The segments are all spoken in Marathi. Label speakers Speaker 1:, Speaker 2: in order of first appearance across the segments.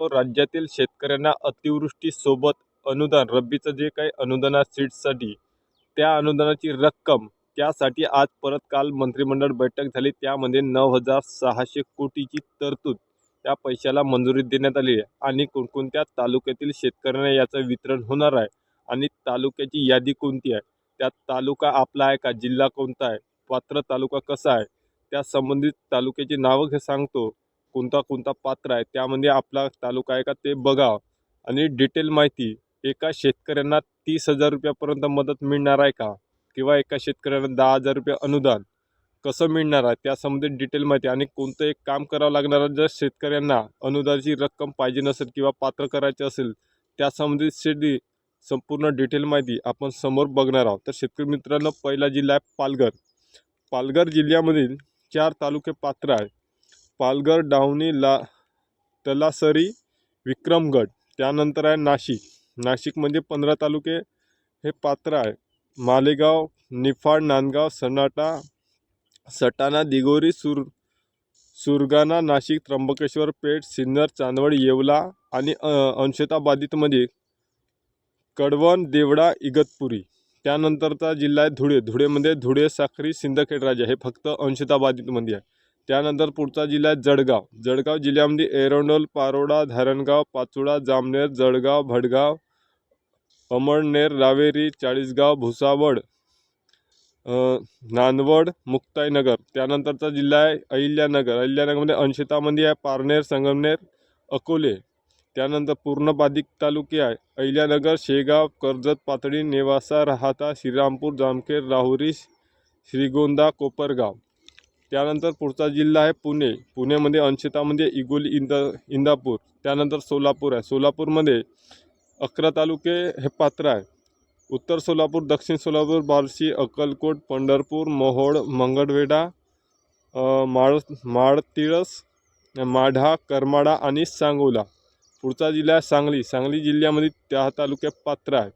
Speaker 1: राज्यातील शेतकऱ्यांना अतिवृष्टीसोबत अनुदान रब्बीचं जे काही अनुदान आहे सीड्ससाठी त्या अनुदानाची रक्कम त्यासाठी आज परत काल मंत्रिमंडळ बैठक झाली. त्यामध्ये नऊ हजार सहाशे कोटीची तरतूद त्या पैशाला मंजुरी देण्यात आली आहे आणि कोणकोणत्या तालुक्यातील शेतकऱ्यांना याचं वितरण होणार आहे आणि तालुक्याची यादी कोणती आहे? त्यात तालुका आपला आहे का? जिल्हा कोणता आहे? पात्र तालुका कसा आहे? त्या संबंधित तालुक्याची नावं हे सांगतो. कोणता कोणता पात्र आहे त्यामध्ये आपला तालुका आहे का ते बघा आणि डिटेल माहिती एका शेतकऱ्यांना तीस हजार रुपयापर्यंत मदत मिळणार आहे का? किंवा एका शेतकऱ्यांना दहा हजार रुपये अनुदान कसं मिळणार आहे? त्या संबंधित डिटेल माहिती आणि कोणतं एक काम करावं लागणार आहे? जर शेतकऱ्यांना अनुदानाची रक्कम पाहिजे नसेल किंवा पात्र करायचे असेल त्या संबंधित शेती संपूर्ण डिटेल माहिती आपण समोर बघणार आहोत. तर शेतकरी मित्रांनो पहिला जिल्हा आहे पालघर. पालघर जिल्ह्यामधील चार तालुके पात्र आहे पालघर डावणी ला तलासरी विक्रमगड त्यानंतर आहे नाशिक. नाशिकमध्ये म्हणजे पंधरा तालुके हे पात्र आहे. मालेगाव निफाड नांदगाव सनाटा सटाणा दिगोरी सुर सुरगाणा नाशिक त्र्यंबकेश्वर पेठ सिन्नर चांदवड येवला आणि अंशताबादितमध्ये अंशता बाधितमध्ये कडवण देवडा इगतपुरी. त्यानंतरचा जिल्हा आहे धुळे. धुळेमध्ये धुळे साखरी सिंदखेड राजा. हे फक्त अंशता बाधितमध्ये आहे. त्यानंतर पुढचा जिल्हा आहे जळगाव. जळगाव जिल्ह्यामध्ये एरंडोल पारोडा धारणगाव पाचोडा जामनेर जळगाव भडगाव अमळनेर रावेरी चाळीसगाव भुसावळ नांदवड मुक्ताईनगर. त्यानंतरचा जिल्हा आहे अहिल्यानगर. अहिल्यानगरमध्ये अंशतामध्ये आहे पारनेर संगमनेर अकोले. त्यानंतर पूर्ण बाधित तालुके आहे. अहिल्यानगर शेगाव कर्जत पातळी नेवासा राहाता श्रीरामपूर जामखेड राहुरी श्रीगोंदा कोपरगाव. त्यानंतर पुढचा जिल्हा आहे पुणे. पुण्यामध्ये अंशतामध्ये इगोली इंद इंदापूर. त्यानंतर सोलापूर आहे. सोलापूरमध्ये अकरा तालुके हे पात्र आहे. उत्तर सोलापूर दक्षिण सोलापूर बार्शी अक्कलकोट पंढरपूर मोहोळ मंगळवेढा माळ माळतिळस माढा करमाडा आणि सांगोला. पुढचा जिल्हा आहे सांगली. सांगली जिल्ह्यामध्ये त्या तालुक्यात पात्र आहे.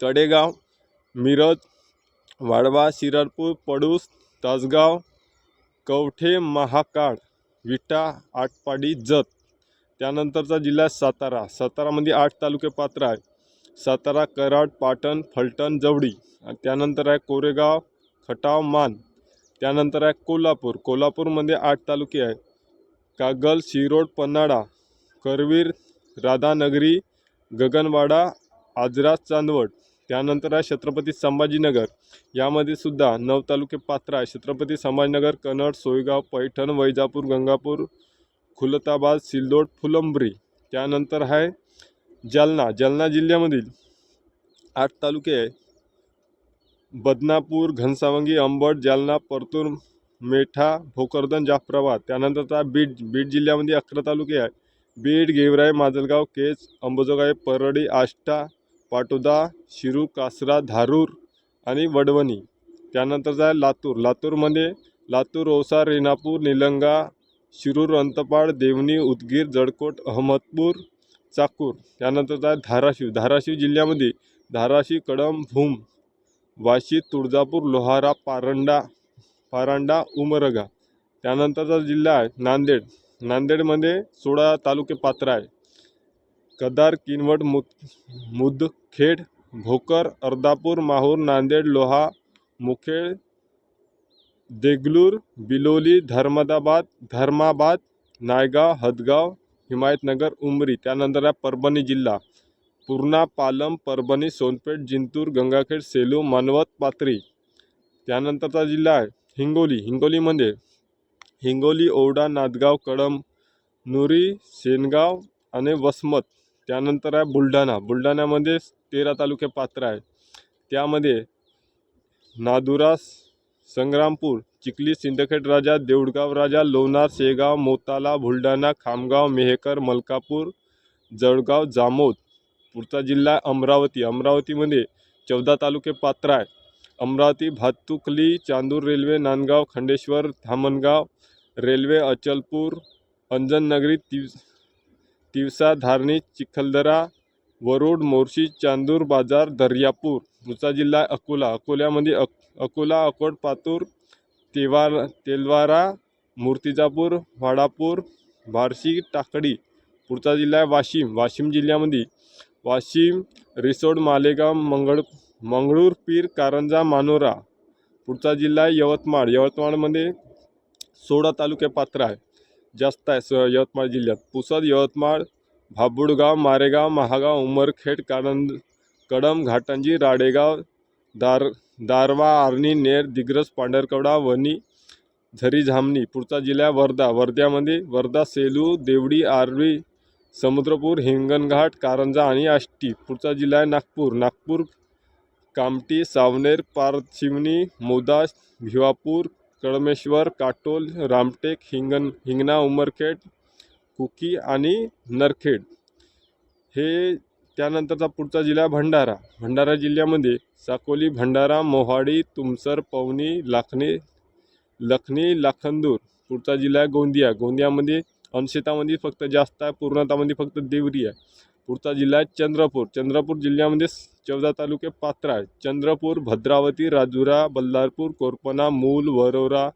Speaker 1: तडेगाव मिरज वाळवा शिरारपूर पडूस तासगाव कवठे महाकाळ विटा आटपाडी जत. त्यानंतरचा जिल्हा सातारा. सातारामध्ये आठ तालुके पात्र आहे सातारा कराड पाटण फलटण जवळी. त्यानंतर आहे कोरेगाव खटाव मान. त्यानंतर आहे कोल्हापूर. कोल्हापूरमध्ये आठ तालुके आहे कागल शिरोड पन्हाळा करवीर राधानगरी गगनवाडा आजरा चांदवड. त्यानंतर आहे छत्रपती संभाजीनगर. यामध्ये सुद्धा नऊ तालुके पात्र आहे छत्रपती संभाजीनगर कन्नड सोयगाव पैठण वैजापूर गंगापूर खुलताबाद सिल्लोड फुलंब्री. त्यानंतर आहे जालना. जालना जिल्ह्यामधील आठ तालुके आहे बदनापूर घनसावंगी अंबड जालना परतूर मेठा भोकरदन जाफराबाद. त्यानंतरचा बीड. बीड जिल्ह्यामध्ये अकरा तालुके आहे बीड गेवराई माजलगाव केज अंबोजोगाई परळी आष्टा पाटोदा शिरू कासरा धारूर आणि वडवणी. त्यानंतर आहे लातूर. लातूरमध्ये लातूर औसा रेणापूर निलंगा शिरूर अंतपाळ देवणी उदगीर जळकोट अहमदपूर चाकूर. त्यानंतर आहे धाराशिव. धाराशिव जिल्ह्यामध्ये धाराशिव कडम भूम वाशी तुळजापूर लोहारा पारंडा पारांडा उमरगा. त्यानंतरचा जिल्हा आहे नांदेड. नांदेडमध्ये सोळा तालुके पात्र आहे. कदार किनवट मुद मुदखेड भोकर अर्धापूर माहूर नांदेड लोहा मुखेड देगलूर बिलोली धर्मदाबाद धर्माबाद नायगाव हदगाव हिमायतनगर उमरी त्यानंतर आहे परभणी जिल्हा. पूर्णा पालम परभणी सोनपेठ जिंतूर गंगाखेड सेलू मानवत पाथरी. त्यानंतरचा जिल्हा आहे हिंगोली. हिंगोलीमध्ये हिंगोली म्हणजे ओवडा नादगाव कळंब नुरी सेनगाव आणि वसमत. त्यानंतर आहे बुलढाणा. बुलढाण्यामध्ये तेरा तालुके पात्र आहे त्यामध्ये नादुरा संग्रामपूर चिखली सिंदखेड राजा देऊळगाव राजा लोणार शेगाव मोताला बुलढाणा खामगाव मेहकर मलकापूर जळगाव जामोद पुढचा जिल्हा अमरावती. अमरावतीमध्ये चौदा तालुके पात्र आहे अमरावती भातुकली चांदूर रेल्वे नांदगाव खंडेश्वर धामणगाव रेल्वे अचलपूर अंजननगरी ती तिवसा धारणी चिखलदरा वरुड मोर्शी चांदूर बाजार दर्यापूर पुढचा जिल्हा अकोला. अकोल्यामध्ये अक अकोला अकोट पातूर तेवार तेलवारा मूर्तिजापूर वाडापूर बार्शी टाकडी पुढचा जिल्हा आहे वाशिम. वाशिम जिल्ह्यामध्ये वाशिम रिसोड मालेगाव मंगळ मंगळूर पीर कारंजा मानोरा. पुढचा जिल्हा आहे यवतमाळ. यवतमाळमध्ये सोळा तालुके पात्र आहे. जास्त आहे स यवतमाळ जिल्ह्यात. पुसद यवतमाळ भाबुडगाव मारेगाव महागाव उमरखेड कानंद कडम घाटंजी राडेगाव दार दारवा आर्णी नेर दिग्रस पांढरकवडा वणी झरी झामणी पुढचा जिल्हा वर्धा वर्ध्यामध्ये वर्धा सेलू देवडी आर्वी समुद्रपूर हिंगणघाट कारंजा आणि आष्टी. पुढचा जिल्हा आहे नागपूर. नागपूर कामटी सावनेर पारशिवनी मोदास भिवापूर कळमेश्वर काटोल रामटेक हिंगण हिंगणा उमरखेड कुकी आणि नरखेड. हे त्यानंतरचा पुढचा जिल्हा भंडारा. भंडारा जिल्ह्यामध्ये साकोली भंडारा मोहाडी तुमसर पवनी लाखणी लखनी लाखंदूर पुढचा जिल्हा आहे गोंदिया. गोंदियामध्ये अंशतामध्ये फक्त जास्त आहे पूर्णतामध्ये फक्त देवरी आहे. पुढचा जिल्हा आहे चंद्रपूर. चंद्रपूर जिल्ह्यामध्ये चौदा तालुके पात्र आहेत. चंद्रपूर भद्रावती राजुरा बल्लारपूर कोरपणा मूल वरोरा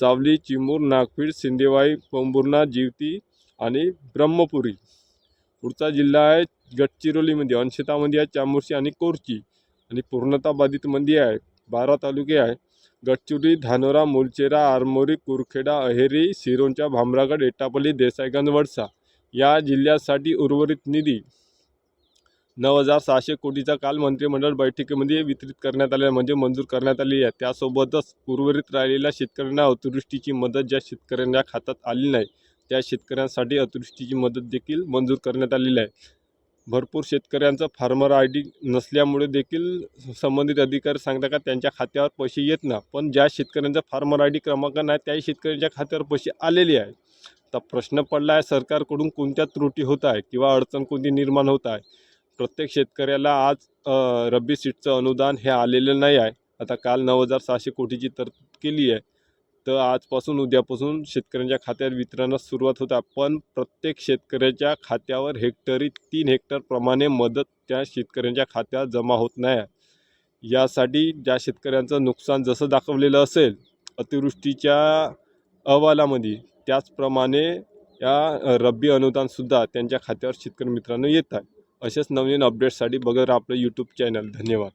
Speaker 1: सावली चिमूर नागपीठ सिंदेवाई पंबुर्णा जिवती आणि ब्रह्मपुरी. पुढचा जिल्हा आहे गडचिरोलीमध्ये. अंशतामध्ये आहे चामोर्शी आणि कोरची आणि पूर्णता बाधितमध्ये आहे. बारा तालुके आहे. गडचिरोली धानोरा मुलचेरा आरमोरी कुरखेडा अहेरी सिरोंचा भामरागड एटापल्ली देसाईगंज वडसा. या जिल्ह्यासाठी उर्वरित निधी नऊ हजार सहाशे कोटीचा काल मंत्रिमंडळ बैठकीमध्ये वितरित करण्यात आले म्हणजे मंजूर करण्यात आली आहे. त्यासोबतच उर्वरित राहिलेल्या शेतकऱ्यांना अतिवृष्टीची मदत ज्या शेतकऱ्यांच्या खात्यात आली नाही त्या शेतकऱ्यांसाठी अतिवृष्टीची मदत देखील मंजूर करण्यात आलेली आहे. भरपूर शेतकऱ्यांचं फार्मर आय डी नसल्यामुळे देखील संबंधित अधिकारी सांगता का त्यांच्या खात्यावर पैसे येत ना पण ज्या शेतकऱ्यांचा फार्मर आय डी क्रमांक नाही त्याही शेतकऱ्यांच्या खात्यावर पैसे आलेले आहे. आता प्रश्न पडला आहे सरकारकडून कोणत्या त्रुटी होत आहे किंवा अडचण कोणती निर्माण होत आहे? प्रत्येक शेतकऱ्याला आज रब्बी सीटचं अनुदान हे आलेलं नाही आहे. आता काल नऊ हजार सहाशे कोटीची तरतूद केली आहे. तर आजपासून उद्यापासून शेतकऱ्यांच्या खात्यात वितरणास सुरुवात होत आहे. पण प्रत्येक शेतकऱ्याच्या खात्यावर हेक्टरी तीन हेक्टरप्रमाणे मदत त्या शेतकऱ्यांच्या खात्यात जमा होत नाही. आहे यासाठी ज्या शेतकऱ्यांचं नुकसान जसं दाखवलेलं असेल अतिवृष्टीच्या अहवालामध्ये त्याचप्रमाणे या रब्बी अनुदानसुद्धा त्यांच्या खात्यावर शेतकरी मित्रांनो येत आहे. असेच नवीन अपडेट्ससाठी बघत राहा आपलं यूट्यूब चॅनल धन्यवाद.